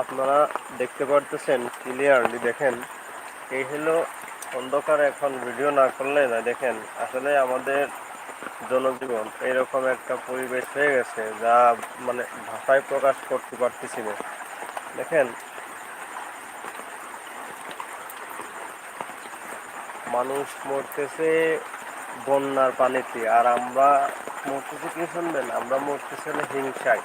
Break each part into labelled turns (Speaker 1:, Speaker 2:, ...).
Speaker 1: আপনারা দেখতে পারতেছেন ক্লিয়ারলি দেখেন। এই হলো অন্ধকার এখন ভিডিও না করলে না, দেখেন, আসলে আমাদের জনজীবন এরকম একটা পরিবেশ হয়ে গেছে যা মানে ভাষায় প্রকাশ করতে পারতেছি না। দেখেন, মানুষ মরতেছে বন্যার পানিতে, আর আমরা মরতেছি কি শুনবেন? আমরা মরতেছি হিংসায়।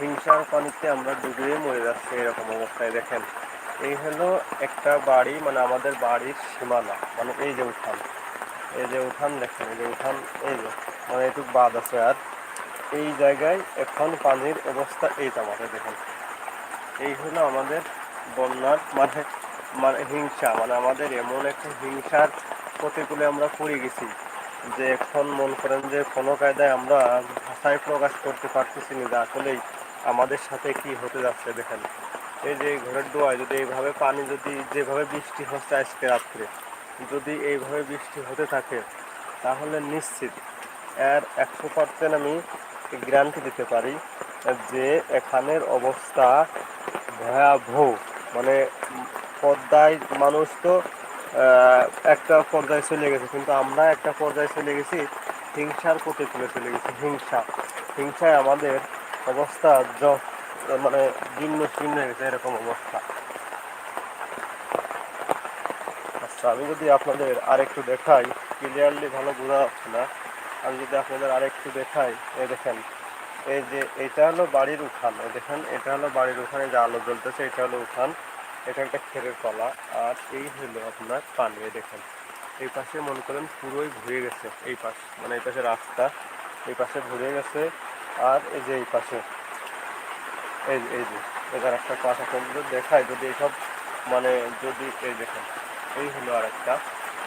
Speaker 1: হিংসার পানিতে আমরা ডুবিয়ে মরে যাচ্ছি, এরকম অবস্থায় দেখেন। এই হলো একটা বাড়ি মানে আমাদের বাড়ির সীমানা মানে এই যে উঠান। এই যে উঠান দেখেন, এই যে উঠান, এই যে মানে এটুকু বাদ আছে আর। এই জায়গায় এখন পানির অবস্থা এই আমাকে দেখেন। এই হলো আমাদের বন্যার মানে মানে হিংসা মানে আমাদের এমন একটা হিংসার প্রতিকূলে আমরা পড়ে গেছি যে এখন মন করেন যে কোনো কায়দায় আমরা ভাষায় প্রকাশ করতে পারতেছি না আসলেই আমাদের সাথে কি হতে যাচ্ছে দেখেন। এই যে ঘরের দোয়ায় যদি এইভাবে পানি যদি যেভাবে বৃষ্টি হচ্ছে আজকে রাত্রে, যদি এইভাবে বৃষ্টি হতে থাকে, তাহলে নিশ্চিত এর একশো পার্সেন্ট আমি গ্যারান্টি দিতে পারি যে এখানের অবস্থা ভয়াবহ। মানে পর্দায় মানুষ তো একটা পর্যায়ে চলে গেছে, কিন্তু আমরা একটা পর্যায়ে চলে গেছি, হিংসার প্রতিকূলে চলে গেছি, হিংসা। হিংসায় আমাদের অবস্থা মানে জীর্ণ শীর্ণ গেছে এরকম অবস্থা। আচ্ছা আমি যদি আপনাদের আরেকটু দেখাই ক্লিয়ারলি ভালো বোঝা যাচ্ছে না। আমি যদি আপনাদের আরেকটু দেখাই, এই দেখেন, এই যে এটা হলো বাড়ির উঠান, এই দেখেন, এটা হলো বাড়ির উঠানে যে আলো জ্বলতেছে, এটা হলো উঠান, এটা একটা খেরের কলা, আর এই হলো আপনার পানি, এই দেখেন। এই পাশে মনে করেন পুরোই ভরে গেছে, এই পাশ মানে এই পাশে রাস্তা, এই পাশে ভরে গেছে আর এই যে এই পাশে, এই এই যে, এটার একটা পাশ যদি দেখায় যদি এইসব মানে যদি এই দেখেন, এই হলো আর একটা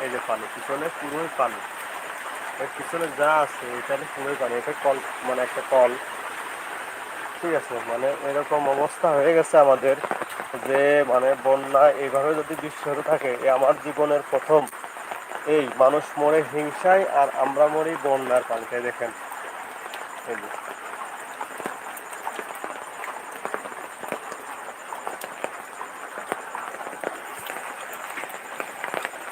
Speaker 1: এই যে পানি, পিছনে পুরোই পানি। পিছনে যা আছে এখানে পুরোই পানি, এটা কল মানে একটা কল। ঠিক আছে মানে এরকম অবস্থা হয়ে গেছে আমাদের যে মানে বন্যা এইভাবে যদি বৃষ্টি হতে থাকে, এ আমার জীবনের প্রথম। এই মানুষ মরে হিংসায় আর আমরা মরি বন্যার পানিতে, দেখেন। এই যে